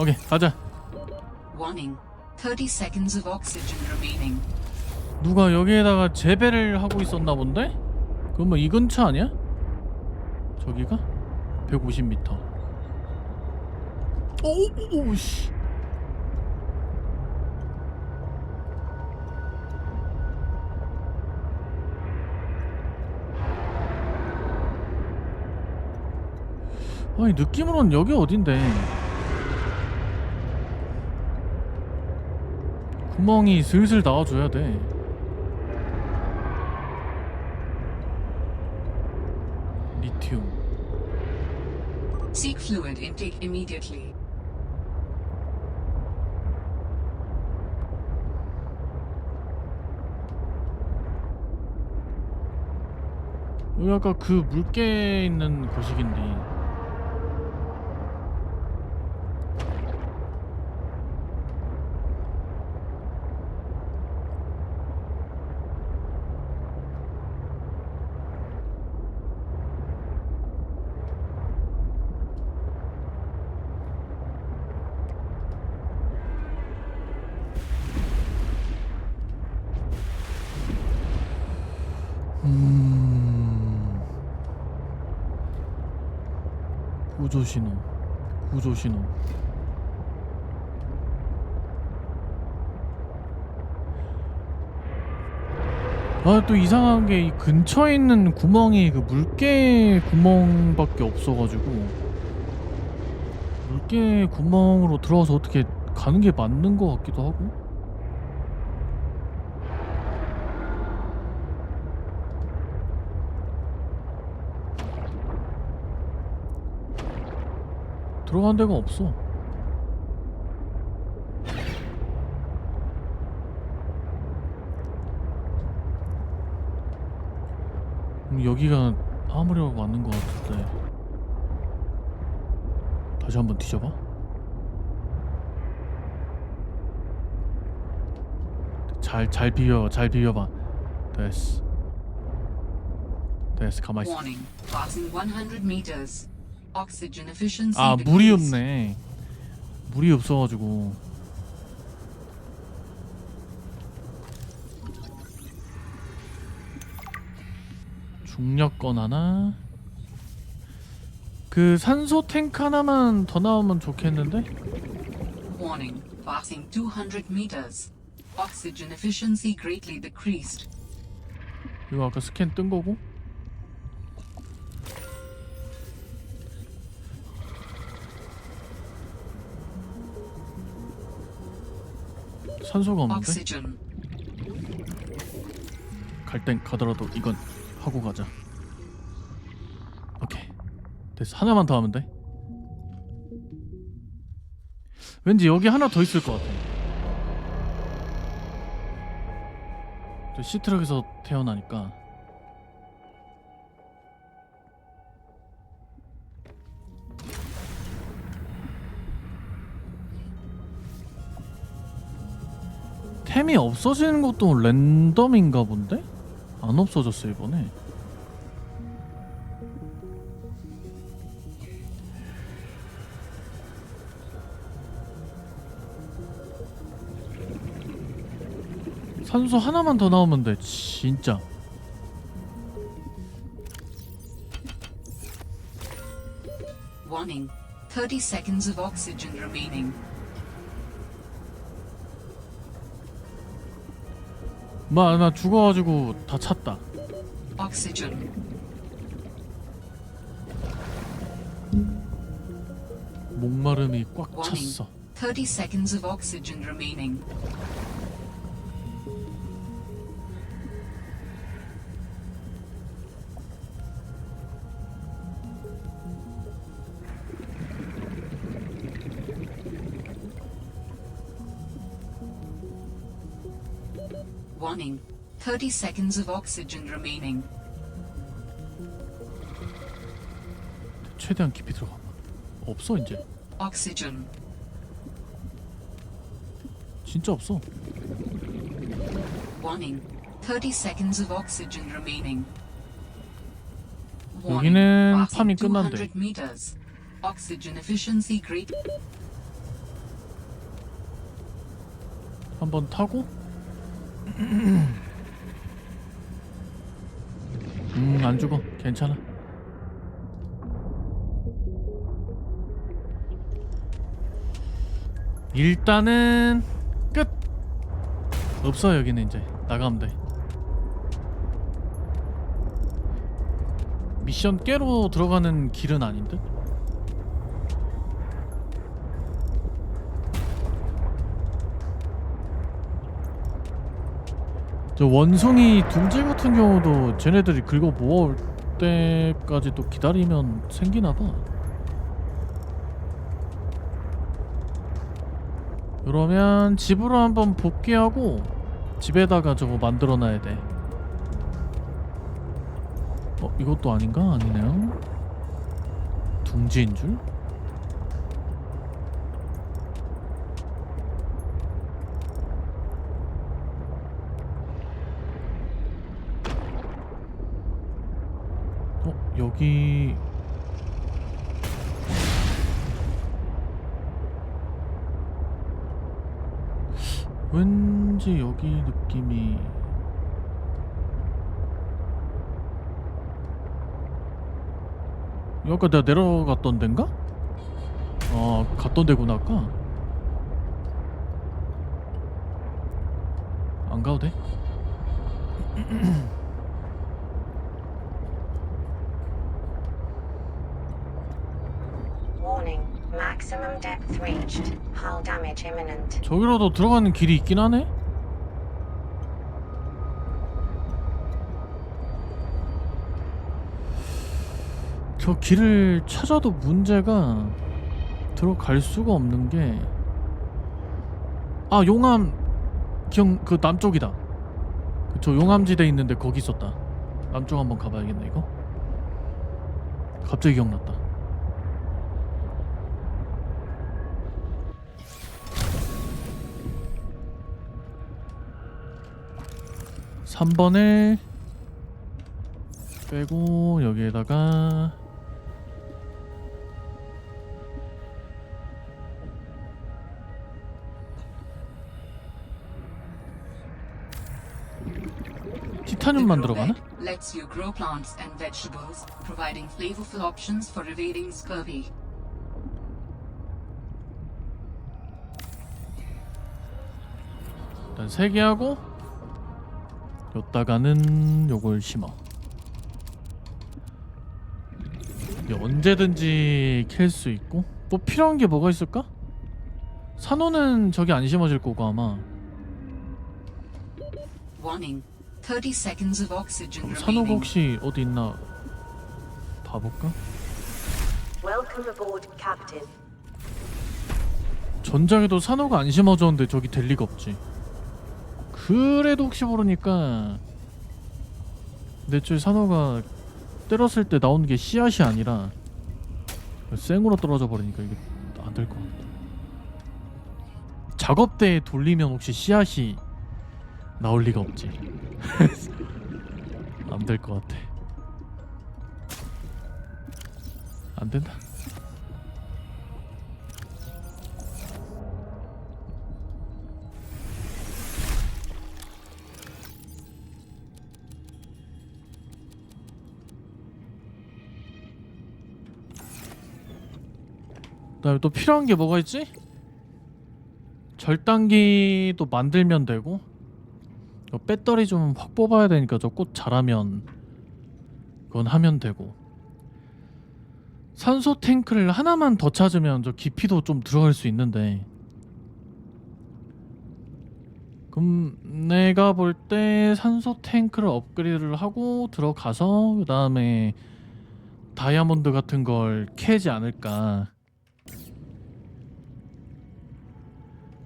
오케이 가자 Warning. 30 seconds of oxygen remaining. 누가 여기에다가 재배를 하고 있었나 본데? 그럼 뭐 이 근처 아니야? 저기가? 150m 오오씨 아니 느낌으로는 여기 어딘데 구멍이 슬슬 나와줘야 돼 리튬 Seek fluid intake immediately. 여기 아까 그 물개 있는 거식인데 신호. 구조 신호. 아 또 이상한 게 이 근처에 있는 구멍이 그 물개 구멍밖에 없어가지고 물개 구멍으로 들어가서 어떻게 가는 게 맞는 것 같기도 하고 들어간 데가 없어. 음, 여기가 아무래도 맞는 것 같은데. 다시 한번 뒤져봐. 잘, 잘 비벼, 잘 비벼봐. 됐어. 됐어, 가만히 있어. Warning. Passing 100 meters. Oxygen efficiency 아 물이 decreased. 없네 물이 없어가지고 중력건 하나 그 산소 탱크 하나만 더 나오면 좋겠는데 Warning. Passing 200 meters. Oxygen efficiency greatly decreased. 이거 아까 스캔 뜬 거고 산소가 없는데 Oxygen. 갈 땐 가더라도 이건 하고 가자. 오케이. 됐어. 하나만 더 하면 돼. 왠지 여기 하나 더 있을 것 같아. 저 시트럭에서 태어나니까. 템이 없어지는 것도 랜덤인가 본데? 안 없어졌어 이번에 산소 하나만 더 나오면 돼 진짜 Warning. 30 seconds of oxygen remaining. 마, 나 죽어가지고 다 찼다 Oxygen. 목마름이 꽉 Warning. 찼어 30 seconds of oxygen remaining. 30 seconds of oxygen remaining. 최대한 깊이 들어가 없어 이제 Oxygen. 진짜 없어 Warning. 30 seconds of oxygen remaining. 여기는 Passing 팜이 끝난대. 200 meters. Oxygen efficiency great. 한번 타고 음 안 죽어. 괜찮아. 일단은 끝. 없어 여기는 이제. 나가면 돼. 미션 깨로 들어가는 길은 아닌 듯? 저 원숭이 둥지 같은 경우도 쟤네들이 긁어 모아올 때까지 또 기다리면 생기나 봐 그러면 집으로 한번 복귀하고 집에다가 저거 만들어놔야 돼 어? 이것도 아닌가? 아니네요 둥지인 줄? 어? 여기 왠지 여기 느낌이 여기 아까 내가 내려갔던 데인가? 어 갔던 데구나 아까 안 가도 돼? Warning, maximum 저기로도 들어가는 길이 있긴 하네? 저 길을 찾아도 문제가 들어갈 수가 없는 게 아 용암 기억 그 남쪽이다. 그저 용암지대 있는데 거기 있었다. 남쪽 한번 가봐야겠네 이거. 갑자기 기억났다 3번을 빼고 여기에다가 티타늄 만들어 가나? Lets you grow plants and vegetables, providing flavorful options for evading scurvy. 일단 3개 하고 요따가는 요걸 심어 언제든지 캘 수 있고 또 필요한 게 뭐가 있을까? 산호는 저기 안 심어질 거고 아마 Warning, 30 seconds of oxygen 그럼 산호가. 혹시 어디 있나 봐볼까? 전작에도 산호가 안 심어졌는데 저기 될 리가 없지 그래도 혹시 모르니까 저 산호가 때렸을 때 나오는 게 씨앗이 아니라 생으로 떨어져 버리니까 이게 안 될 것 같아. 작업대에 돌리면 혹시 씨앗이 나올 리가 없지. 안 될 것 같아. 안 된다 그다음에 또 필요한 게 뭐가 있지? 절단기도 만들면 되고 배터리 좀 확 뽑아야 되니까 저 꽃 자라면 그건 하면 되고. 산소 탱크를 하나만 더 찾으면 저 깊이도 좀 들어갈 수 있는데. 그럼 내가 볼 때 산소 탱크를 업그레이드를 하고 들어가서 그 다음에 다이아몬드 같은 걸 캐지 않을까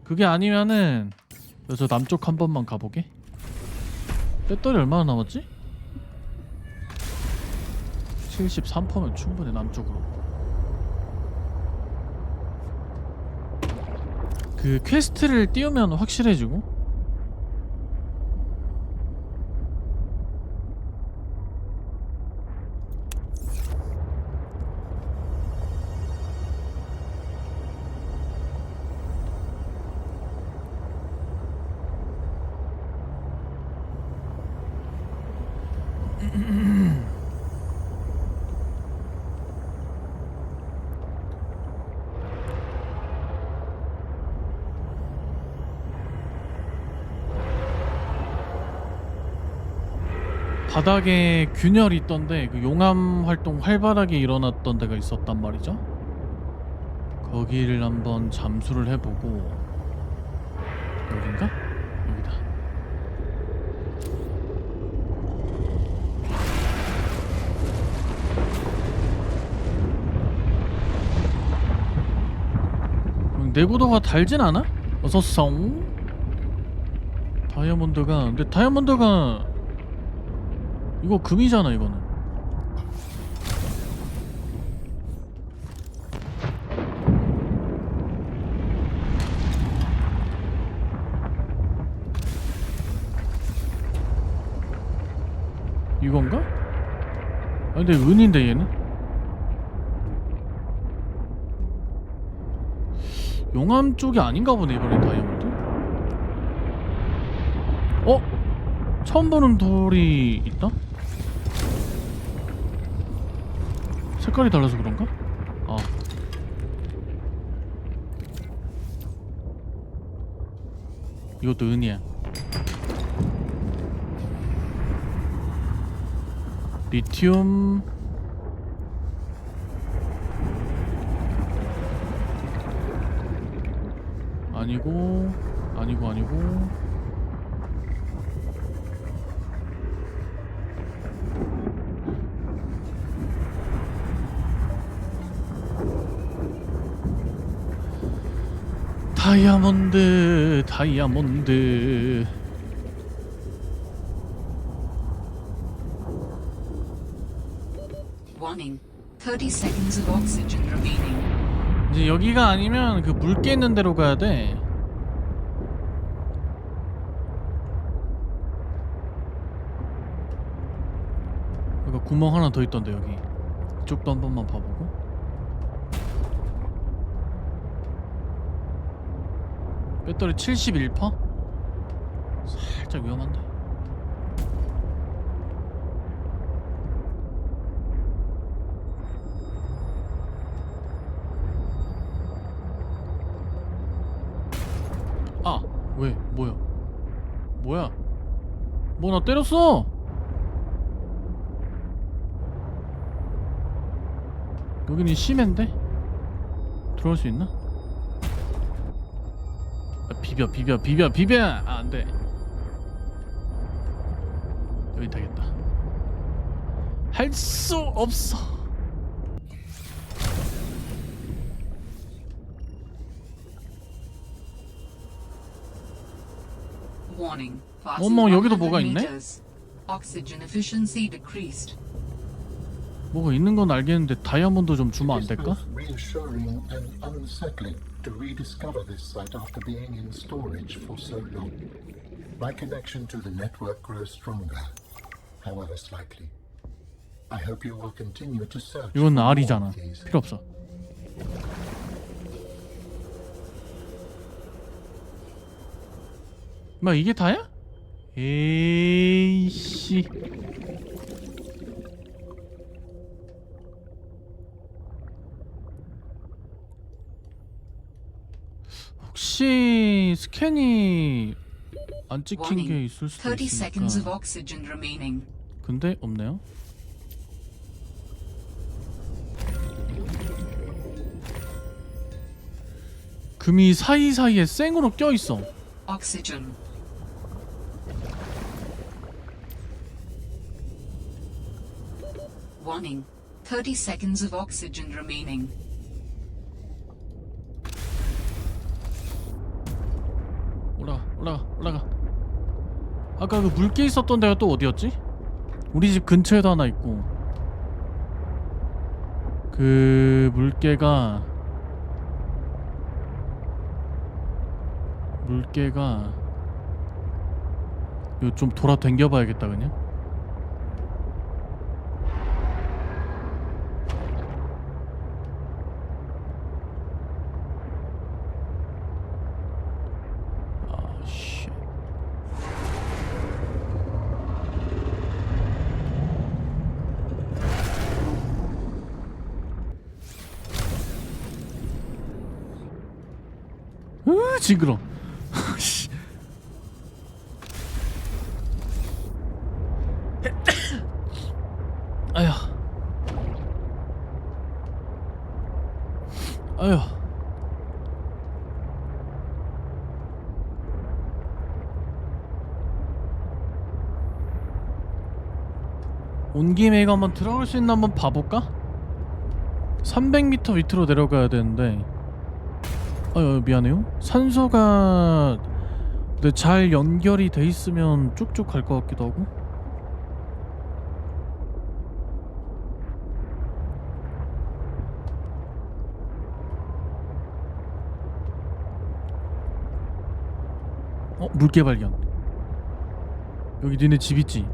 그게 아니면은 그래서 남쪽 한 번만 가보게? 배터리 얼마나 남았지? 73%면 충분해 남쪽으로. 그 퀘스트를 띄우면 확실해지고 바닥에 균열이 있던데 그 용암 활동 활발하게 일어났던 데가 있었단 말이죠. 거기를 한번 잠수를 해보고 여긴가? 여기다. 음, 내구도가 달진 않아? 어서 썽 다이아몬드가 근데 다이아몬드가 이거 금이잖아 이거는 이건가? 아 근데 은인데 얘는? 용암 쪽이 아닌가 보네 이번에 다이아몬드 어? 처음 보는 돌이 있다? 색깔이 달라서 그런가? 아. 이것도 은이야. 리튬. 아니고 아니고 아니고 다이아몬드 다이아몬드 Warning. 30 seconds of oxygen remaining. 이제 여기가 아니면 그 물개 있는 데로 가야 돼. 그러니까 구멍 하나 더 있던데 여기. 이쪽도 한 번만 봐보고. 배터리 71%? 살짝 위험한데. 아, 왜? 뭐야? 뭐야? 뭐 나 때렸어? 여기는 심해인데? 들어올 수 있나? 아, 비벼 비벼 비벼 비벼! 아 안돼 여기 되겠다 할 수 없어. 어머, 여기도 100 뭐가 있네? 뭐가 있는 건 알겠는데 다이아몬드 좀 주면 안 될까? To rediscover this site after being in storage for so long. My connection to the network grows stronger, however slightly. I hope you will continue to search 이건 알이잖아. 필요 없어 뭐 이게 다야? 에이씨 혹시 스캔이 안 찍힌 게. 있을 수도 30 seconds of 있으니까. 근데 없네요 금이 사이사이에 생으로 껴있어. Warning. 30 seconds of oxygen remaining. 올라가 올라가 올라가 아까 그 물개 있었던 데가 또 어디였지? 우리 집 근처에도 하나 있고 그 물개가 물개가 이거 좀 돌아 댕겨 봐야겠다 그냥 징그러. 아휴. 아휴. 온 김에 이거 한번 들어갈 수 있나 한번 봐볼까? 300m 밑으로 내려가야 되는데 아유 미안해요. 산소가 네, 잘 연결이 돼 있으면 쭉쭉 갈 것 같기도 하고. 어 물개 발견. 여기 니네 집 있지?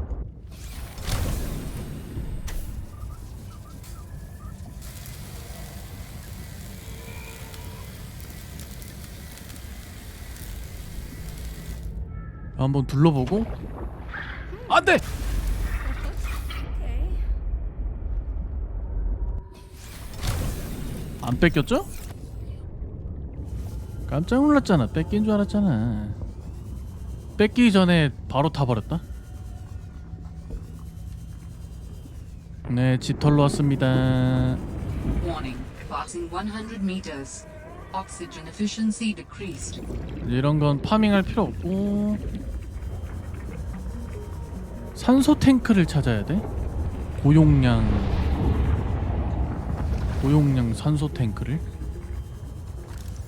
한번 둘러보고 안돼 안 뺏겼죠? 깜짝 놀랐잖아 뺏긴 줄 알았잖아 뺏기기 전에 바로 타버렸다 네 집털로 왔습니다 Warning. Passing 100 meters. Oxygen efficiency decreased. 이런 건 파밍할 필요 없고 산소 탱크를 찾아야 돼. 고용량 고용량 산소 탱크를?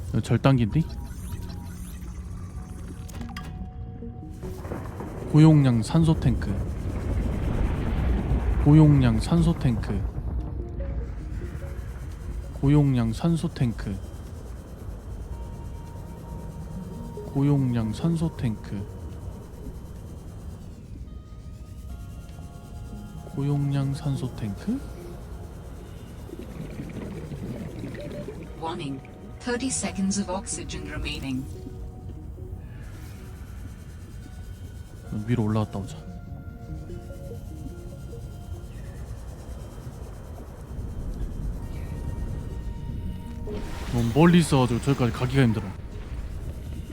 이거 절단기인데? 고용량 산소 탱크. 고용량 산소 탱크. 고용량 산소 탱크. 고용량 산소 탱크 고용량 산소 탱크 Warning. 30 seconds of oxygen remaining. 위로 올라갔다 오자 너무 멀리 있어가지고 저기까지 가기가 힘들어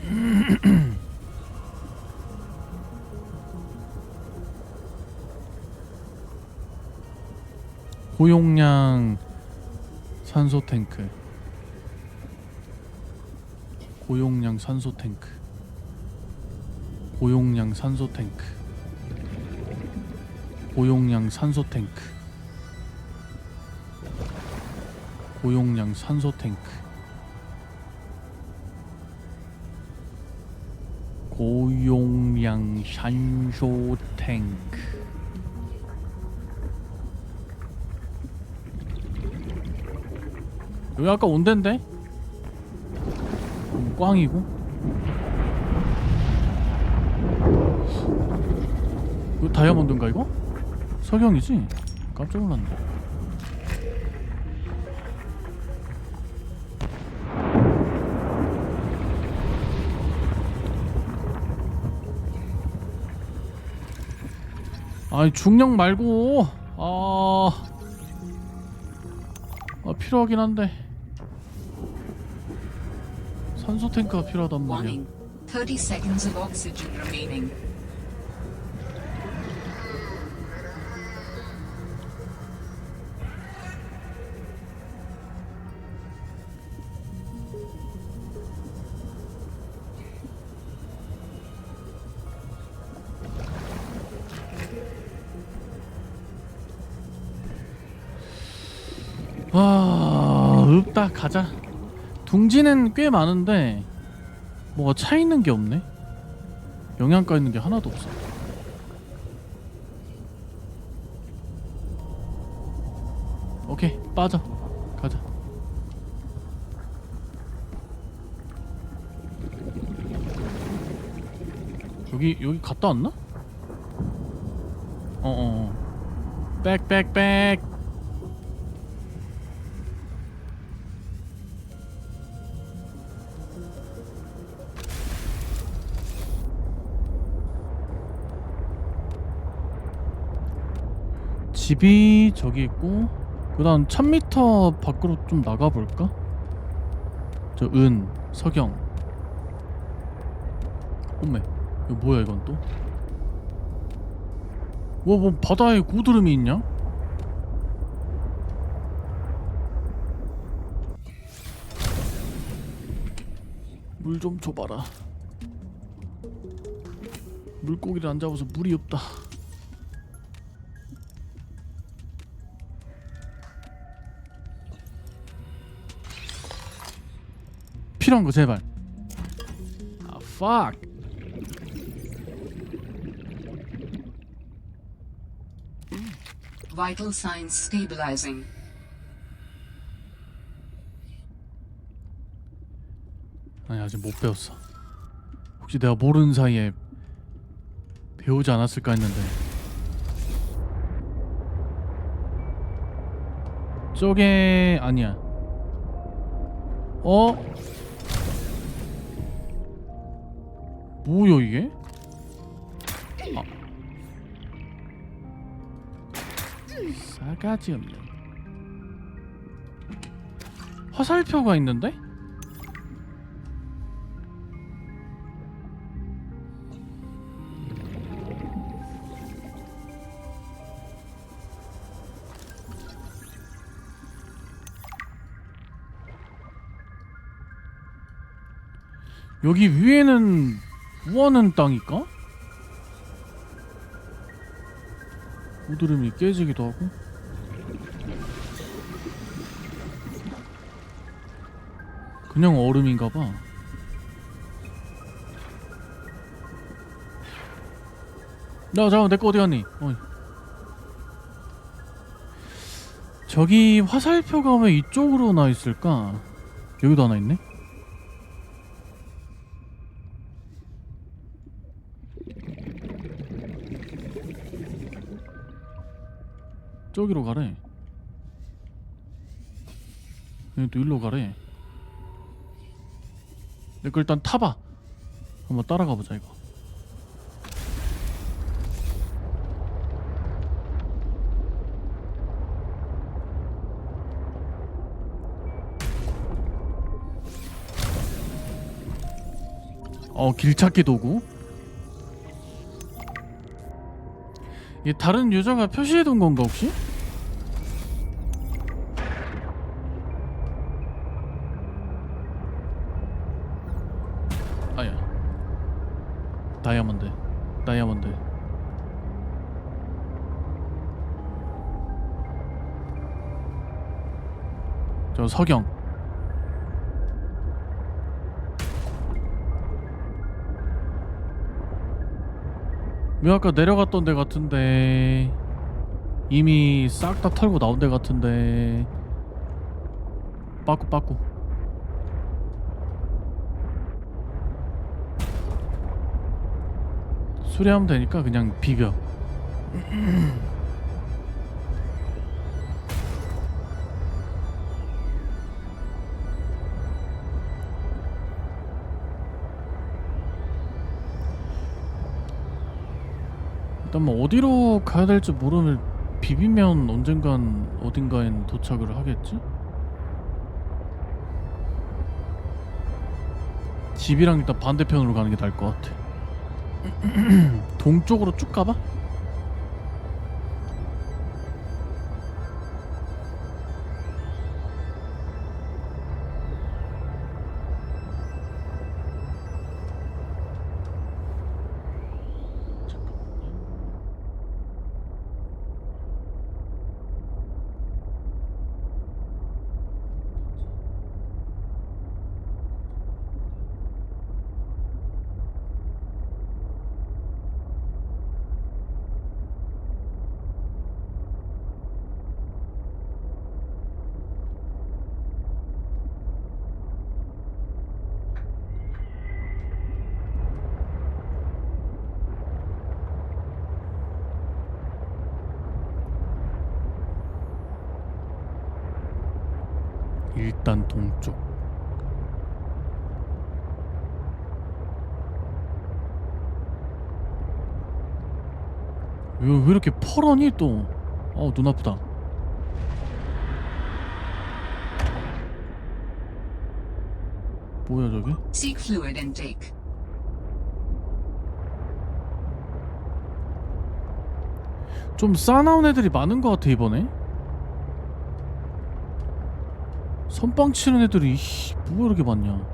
고용량 산소 탱크. 고용량 산소 탱크. 고용량 산소 탱크. 고용량 산소 탱크. 고용량 산소 탱크. 고용량 산소 탱크 여기 아까 온 데인데? 음, 꽝이고 이거 다이아몬드인가 이거? 석영이지? 깜짝 놀랐네 아니 중력 말고 아... 아 필요하긴 한데 산소 탱크가 필요하단 말이야 Warning. 30 seconds of oxygen remaining. 아 없다 가자 둥지는 꽤 많은데 뭐가 차 있는 게 없네. 영양가 있는 게 하나도 없어. 오케이 빠져. 가자. 여기 여기 갔다 왔나? 어어 백백백 집이 저기 있고 그다음 1000m 밖으로 좀 나가 볼까? 저 은, 석영. 어메. 이거 뭐야 이건 또? 와, 뭐 바다에 고드름이 있냐? 물 좀 줘봐라. 물고기를 안 잡아서 물이 없다. 필요한 거 제발. 아, fuck. Vital signs stabilizing. 아니 아직 못 배웠어. 혹시 내가 모르는 사이에 배우지 않았을까 했는데. 저게 아니야. 어? 뭐야 이게? 아. 싸가지 없네. 화살표가 있는데? 여기 위에는 뭐하는 땅일까? 오드름이 깨지기도 하고 그냥 얼음인가봐 야 잠깐만 내거 어디 갔니? 어이. 저기 화살표가 왜 이쪽으로 나 있을까? 여기도 하나 있네? 저기로 가래. 얘또 일로 가래. 내거 일단 타봐. 한번 따라가 보자 이거. 어 길 찾기 도구. 이게 다른 유저가 표시해 둔 건가 혹시? 아야 다이아몬드 다이아몬드 저 석영. 왜 아까 내려갔던 데 같은데? 이미 싹 다 털고 나온 데 같은데. 빠꾸 빠꾸. 수리하면 되니까 그냥 비벼 일단 뭐 어디로 가야 될지 모르면 비비면 언젠간 어딘가엔 도착을 하겠지? 집이랑 일단 반대편으로 가는 게 나을 것 같아. 동쪽으로 쭉 가봐. 일단 동쪽. 왜, 왜 이렇게 퍼러니 또? 어, 눈 아프다. 뭐야 저게? Seek fluid intake. 좀 싸나운 애들이 많은 것 같아 이번에. 선빵 치는 애들이 뭐가 이렇게 많냐?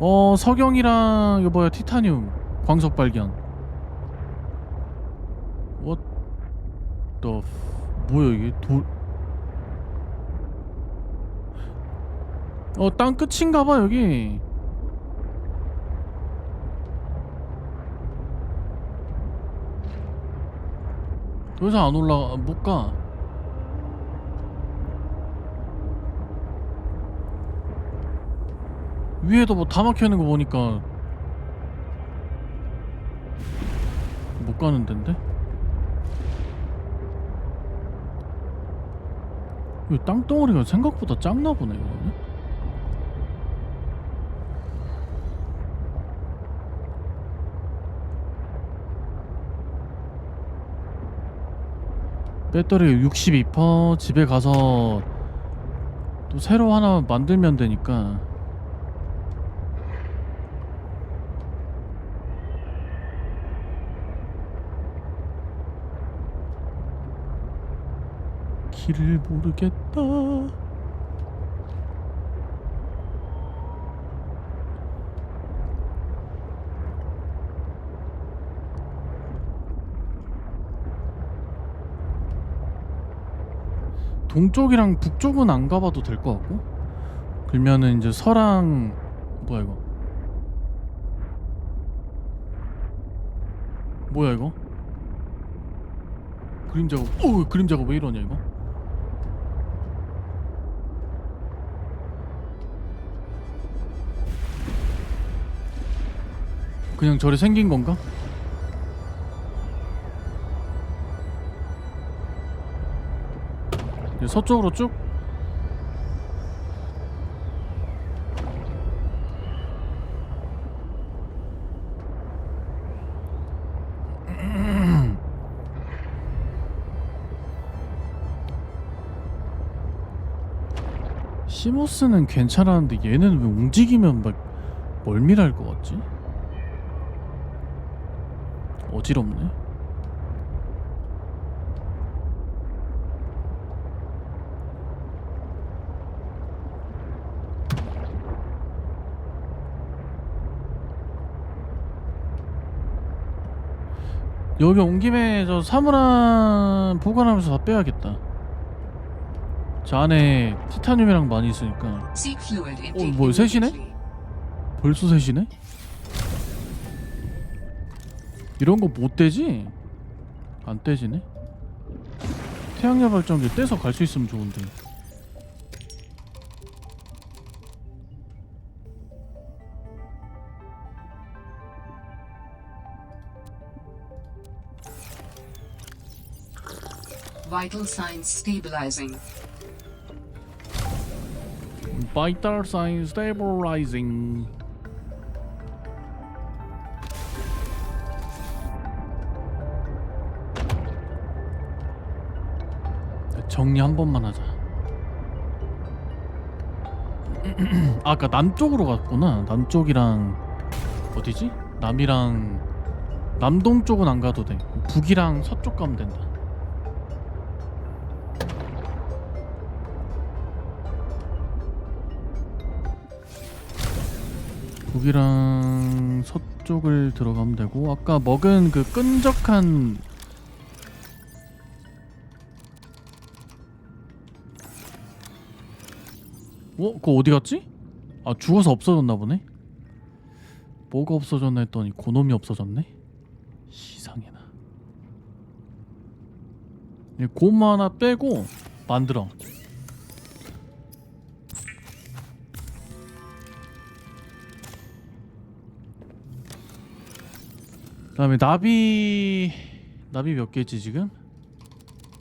어 석영이랑 이거 뭐야 티타늄 광석 발견. What the f... 뭐야 이게? 돌... 어 땅 끝인가봐 여기. 더 이상 안 올라가 못 가 위에도 뭐다 막혀 있는 거 보니까 못 가는 데인데? 이 땅덩어리가 생각보다 작나 보네 이거는. 배터리 62% 집에 가서 또 새로 하나 만들면 되니까 길을 모르겠다. 동쪽이랑 북쪽은 안 가봐도 될 것 같고? 그러면은 이제 서랑 뭐야 이거? 뭐야 이거? 그림 작업. 어 그림 작업 왜 이러냐 이거 그냥 저리 생긴 건가? 서쪽으로 쭉 시모스는 괜찮았는데 얘는 왜 움직이면 막 멀미날 것 같지? 어지럽네. 여기 온 김에 저 사물함 보관하면서 다 빼야겠다. 저 안에 티타늄이랑 많이 있으니까 어, 뭐야, 셋이네? 벌써 셋이네? 이런 거 못 떼지? 안 떼지네? 태양열 발전기 떼서 갈 수 있으면 좋은데 Vital signs stabilizing. Vital sign stabilizing 정리 한 번만 하자. 아 까 남쪽으로 갔구나. 남쪽이랑 어디지? 남이랑 남동 쪽은 안 가도 돼. 북이랑 서쪽 가면 된다. 북이랑 서쪽을 들어가면 되고 아까 먹은 그 끈적한 어? 그거 어디 갔지? 아 죽어서 없어졌나 보네 뭐가 없어졌나 했더니 고놈이 없어졌네 시상해나 이곰 하나 빼고 만들어 그 다음에 나비 나비 몇 개지 지금?